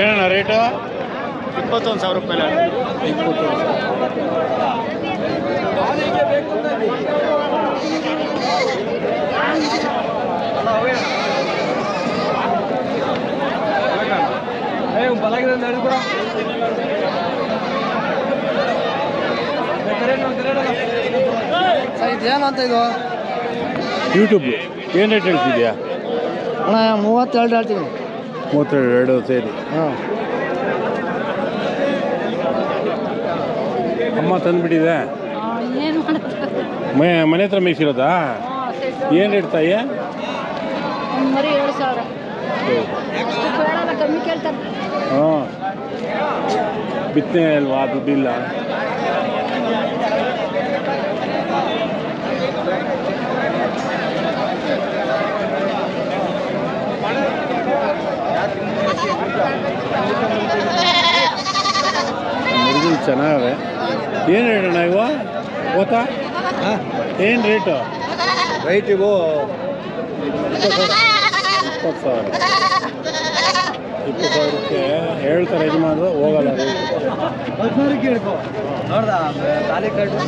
ಏನಣ್ಣ ರೇಟು? ಇಪ್ಪತ್ತೊಂದು ಸಾವಿರ ರೂಪಾಯಿ ಅಂತ ಇದು? ಯೂಟ್ಯೂಬ್ ಏನು ರೇಟ್ ಹೇಳ್ತಿದ್ಯಾ? ಅಣ್ಣ ಮೂವತ್ತೆರಡು ಹೇಳ್ತೀನಿ. ಮೂವತ್ತೆರಡು ಎರಡು ಸೇರಿ. ಹಾಂ. ಅಮ್ಮ ತಂದುಬಿಟ್ಟಿದೆ. ಮನೆ ಮನೆ ಹತ್ರ ಮೀಸಿರೋದಾ ಏನು ರೇಟ್ ತಾಯಿ? ಮರಿ ಏಳು ಸಾವಿರ. ಹಾಂ. ಬಿತ್ತನೆ ಅಲ್ವಾ ದುಡ್ಡಿಲ್ಲ? ಮುರುಗಲ್ ಚೆನ್ನಾಗವೆ. ಏನು ರೇಟಣ್ಣ ಇವ? ಗೊತ್ತಾ? ಏನು ರೇಟು ರೈಟ್ ಇವು ಇಪ್ಪತ್ತು ಸಾವಿರ. ಇಪ್ಪತ್ತು ಸಾವಿರಕ್ಕೆ ಹೇಳ್ತಾರೆ ಯಜಮಾನ್ರು ಹೋಗಲ್ಲ ರೇಟ್ ನೋಡ್ದ ತಾಲಿ ಕಟ್ಟು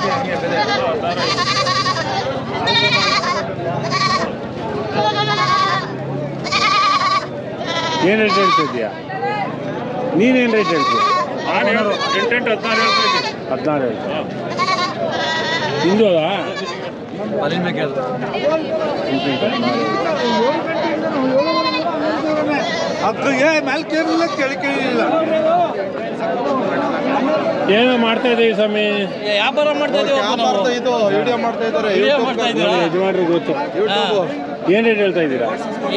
ಏನು ರೇಟ್ ಹೇಳ್ತಿದ್ಯಾ ನೀನೇನು ರೇಟ್ ಹೇಳ್ತೀಯ ಹದಿನಾರು ಹೇಳ್ತೀಯ ಹಿಂದೂ ಅದಾ? ಅಕ್ಕಗೆ ಮೇಲೆ ಕೇಳಿಲ್ಲ ಕೇಳಿ ಕೇಳಿಲ್ಲ. ಏನೋ ಮಾಡ್ತಾ ಇದೀವಿ ಸ್ವಾಮಿ. ವ್ಯಾಪಾರ ಮಾಡ್ತಾ ಇದೀವಿ ಇದು ವಿಡಿಯೋ ಮಾಡ್ತಾ ಇದ್ದಾರೆ ವಿಡಿಯೋ ಮಾಡ್ತಾ ಇದ್ದೀರಾ? ಗೊತ್ತು. ಏನು ರೇಟ್ ಹೇಳ್ತಾ ಇದ್ದೀರಾ?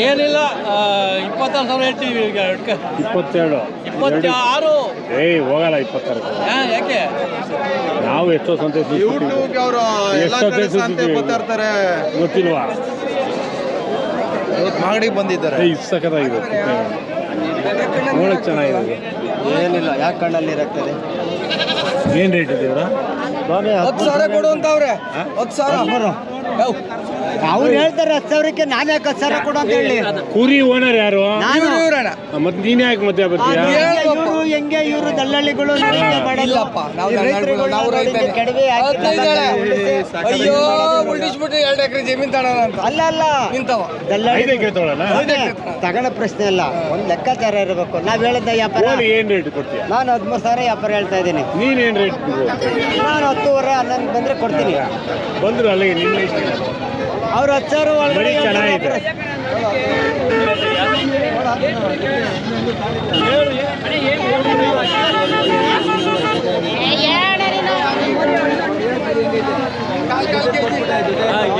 ಏನಿಲ್ಲ ಇಪ್ಪತ್ತಾರು ಸಾವಿರ ಹೇಳ್ತೀವಿ ಈಗ. ಇಪ್ಪತ್ತೇಳು ಇಪ್ಪತ್ತಾರು ಏಯ್ ಹೋಗಲ್ಲ ಇಪ್ಪತ್ತಾರು ಯಾಕೆ? ನಾವು ಎಷ್ಟೋ ಸಂತೋಷ ಸಂತೆ. ಗೊತ್ತಿಲ್ವಾ? ಇವತ್ತು ಮಾಗಡಿಗೆ ಬಂದಿದ್ದಾರೆ. ಸಖತ್ತಾಗಿದೆ ನೋಡಕ್ಕೆ ಚೆನ್ನಾಗಿದೆ. ಏನಿಲ್ಲ ಯಾಕೆ ಕಣ್ಣಲ್ಲಿ ಇರಾಗ್ತದೆ ಏನು ರೇಟ್ ಇದೆ ಇವ್ರ ಹತ್ತು ಸಾವಿರ ಕೊಡು ಅಂತ ಅವ್ರೆ ಹತ್ತು ಸಾವಿರ. ಅವ್ರು ಹೇಳ್ತಾರೆ ಹತ್ತು ಸಾವಿರಕ್ಕೆ ನಾನು ಯಾಕೆ ಹತ್ತು ಸಾವಿರ ಕೊಡು ಅಂತ ಹೇಳಿ. ಕುರಿ ಓನರ್ ಯಾರು? ನಾನು. ಮತ್ತೆ ನೀನ್ ಯಾಕೆ ಮಧ್ಯ ಬರ್ತೀಯಾ? ಇವರು ಹೆಂಗೆ ಇವರು ದಲ್ಲಾಳಿಗಳು ಹಿಂಗೆ ಮಾಡೋದು. ಇಲ್ಲಪ್ಪ, ನಾವು ರೈತರುಗಳು ನಾವು ರೈತರೇ. ಕೆಡವಿ. ಅಯ್ಯೋ ಉಲ್ಟಿಸ್ಬಿಟ್ಟು ಎರಡು ಎಕರೆ ಜಮೀನ್ ತಗೋಣ ಅಂತ. ಅಲ್ಲ ಅಲ್ಲ. ನಿಂತವ. ದಲ್ಲಾಳಿ ತಗೊಳ್ಳೋ ಪ್ರಶ್ನೆ ಅಲ್ಲ ಒಂದು ಲೆಕ್ಕಾಚಾರ ಇರಬೇಕು. ನಾವ್ ಹೇಳಿದ ವ್ಯಾಪಾರ. ಏನ್ ರೇಟ್ ಕೊಡ್ತೀವಿ ನಾನು ಹದಿಮೂರು ಸಾವಿರ ವ್ಯಾಪಾರ ಹೇಳ್ತಾ ಇದ್ದೀನಿ. ನೀನೇನ್ ರೇಟ್ ನಾನು ಹತ್ತುವರೆ ಹನ್ನೊಂದು ಬಂದ್ರೆ ಕೊಡ್ತೀನಿ. ಬಂದ್ರು ಅಲ್ಲಿಗೆ ನಿನ್ನ ಅವ್ರು ಹತ್ತು ಸಾವಿರ ಒಳಗಡೆ ಬರೀ ಚೆನ್ನಾಗಿದೆ.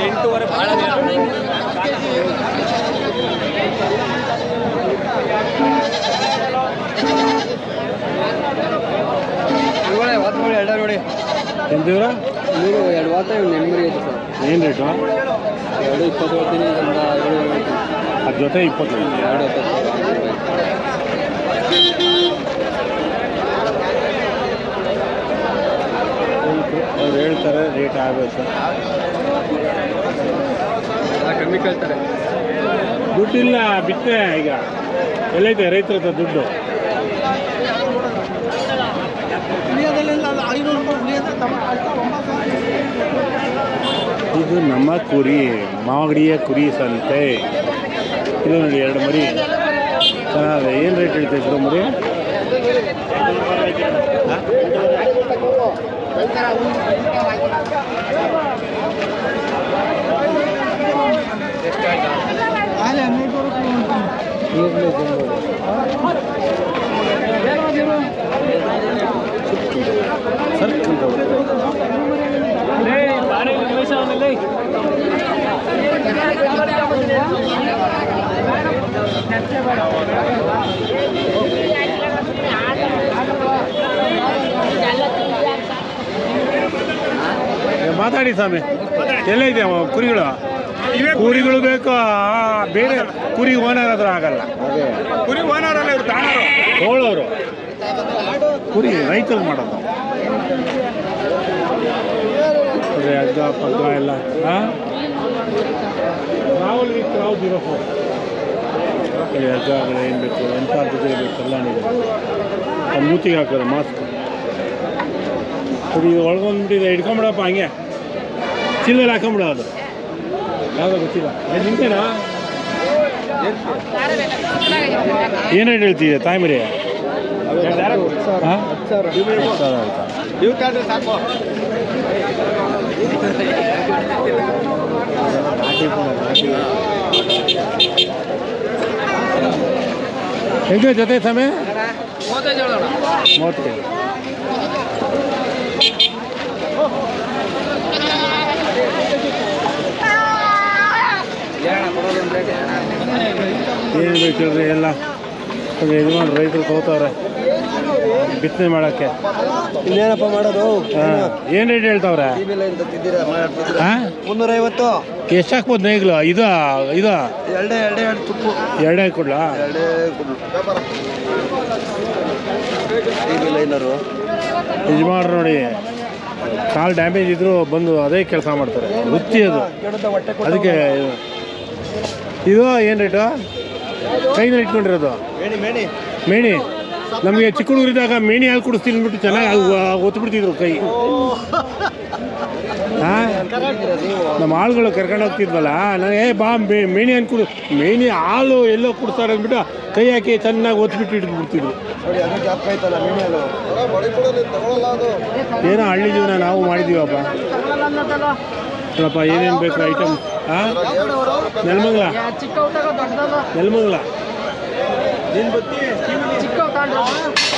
ಎಂಟೂವರೆ ಭಾಳ ಎರಡು ನೋಡಿ. ಎಂದಿವ್ರ? ಮೂರು ಎರಡು ವಾತ ನೆಮ್ಮದಿ ಐತೆ ಸರ್. ಏನು ರೇಟು ಎರಡು ಇಪ್ಪತ್ತು ಹೇಳ್ತೀನಿ ಒಂದು ಎರಡು ಅದ್ರ ಜೊತೆ ಇಪ್ಪತ್ತು ಎರಡು ಎಪ್ಪತ್ತು ಅವ್ರು ಹೇಳ್ತಾರೆ ರೇಟ್ ಆಗಬೇಕು ಕಮ್ಮಿ ಕೇಳ್ತಾರೆ. ದುಡ್ಡಿಲ್ಲ ಬಿತ್ತೆ ಈಗ. ಎಲ್ಲೈತೆ ರೈತರ ಹತ್ರ ದುಡ್ಡು? ಇದು ನಮ್ಮ ಕುರಿ ಮಾಗಡಿಯ ಕುರಿ ಸಂತೆ ಇದು ನೋಡಿ ಎರಡು ಮರಿ ಚೆನ್ನಾಗಿದೆ ಏನು ರೇಟ್ ಹೇಳ್ತಾ ಇದ್ರು ಮರಿ ಸರ್ಕ್ ಅಂತ ಬರುತ್ತೆ. ಏ, ಮಾತಾಡಿ ಸ್ವಾಮಿ. ಎಲ್ಲ ಇದೆ ಕುರಿಗಳು? ಕುರಿಗಳು ಬೇಕು ಆ, ಬೇರೆ ಕುರಿ ಓನರ್ ಆದ್ರೂ ಆಗಲ್ಲ. ಕುರಿ ಓನರ್ ಅಲ್ಲ ಇವ್ರು ತೋಳೋರು ಕುರಿ ರೈತರು ಮಾಡೋದು. ಅದೇ ಅಗ್ಗ ಪಗ್ಗ ಎಲ್ಲ ಹಾಂ ರಾಹುಲ್ ಜೀರೋ ಫೋರ್ ಇಲ್ಲಿ ಹಗ್ಗ ಆಗಲ್ಲ ಏನು ಬೇಕು ಎಂಥ ಜೊತೆ ಬೇಕು ಎಲ್ಲ ಇದೆ ಅದು ಮೂತಿಗೆ ಹಾಕೋದು ಮಾಸ್ಕ್ ಇದು ಒಳಗೊಂಡ್ಬಿಟ್ಟಿದೆ ಹಿಡ್ಕೊಂಬಿಡಪ್ಪ ಹಂಗೆ. ಚಿಲ್ಲರೆ ಹಾಕೊಂಬಿಡ ಅದು. ಯಾವುದೋ ಗೊತ್ತಿಲ್ಲ. ನಿಂತೇನಾ? ಏನು ರೇಟ್ ಹೇಳ್ತಿದ್ದೆ ತಾಯಿ ಮರಿ? ಹಾಂ? ಹೆಂಗೆ ಜೊತೆ ಸಮಯ ಮೂವತ್ತೈದು. ಏನು ಬೇಕು ಹೇಳ್ರಿ ಎಲ್ಲ? ಇದು ಯಜಮಾನ್ ರೈತರು ತಗೋತಾವ್ರೆ ಬಿತ್ತನೆ ಮಾಡೋಕ್ಕೆ? ಇನ್ನೇನಪ್ಪ ಮಾಡೋದು? ಏನು ರೇಟ್ ಹೇಳ್ತಾವ್ರೆ? ಹಾಂ? ಮುನ್ನೂರೈವತ್ತು. ಎಷ್ಟು ಹಾಕ್ಬೋದು ನೇಗ್ಲು? ಇದು ಇದು? ಎರಡೇ ಎರಡೇ ಎರಡು ತುಪ್ಪು ಎರಡೇ ಕೊಡ್ಲಾ? ಎರಡೇ ಟಿವಿ ಲೈನರು ಯಜಮಾನ್ರು ನೋಡಿ ಕಾಲು ಡ್ಯಾಮೇಜ್ ಇದ್ರು ಬಂದು ಅದೇ ಕೆಲಸ ಮಾಡ್ತಾರೆ. ವೃತ್ತಿ ಅದು. ಅದಕ್ಕೆ ಇದು- ಏನು ರೇಟು? ಕೈನಲ್ಲಿ ಇಟ್ಕೊಂಡಿರೋದು? ಮೇಣಿ? ನಮಗೆ ಚಿಕ್ಕ ಹುಡುಗರಿದ್ದಾಗ ಮೇಣಿ ಹಾಲು ಕುಡಿಸ್ತೀನಿ ಅಂದ್ಬಿಟ್ಟು ಚೆನ್ನಾಗಿ ಒತ್ಬಿಡ್ತಿದ್ರು ಕೈ. ನಮ್ಮ ಆಳುಗಳು ಕರ್ಕೊಂಡು ಹೋಗ್ತಿದ್ವಲ್ಲ ನನಗೆ ಏ ಬಾ ಮೇ- ಮೇಣಿ ಹಾಲು ಕುಡಿ ಮೇಣಿ ಹಾಲು ಎಲ್ಲೋ ಕುಡಿಸ್ತಾರೆ ಅಂದ್ಬಿಟ್ಟು ಕೈ ಹಾಕಿ ಚೆನ್ನಾಗಿ ಒತ್ಬಿಟ್ಟು ಇಟ್ಬಿಡ್ತಿದ್ರು. ಏನೋ ಹಳ್ಳಿ ಜೀವನ ನಾವು ಮಾಡಿದ್ದೀವಪ್ಪ ಅಲ್ಲಪ್ಪ ಏನೇನು ಬೇಕು ಐಟಮ್ ಹಾಂ ನೆಲಮಂಗ್ಲ? ನೆಲಮಂಗ್ಲ. ಚಿಕ್ಕ Hallo.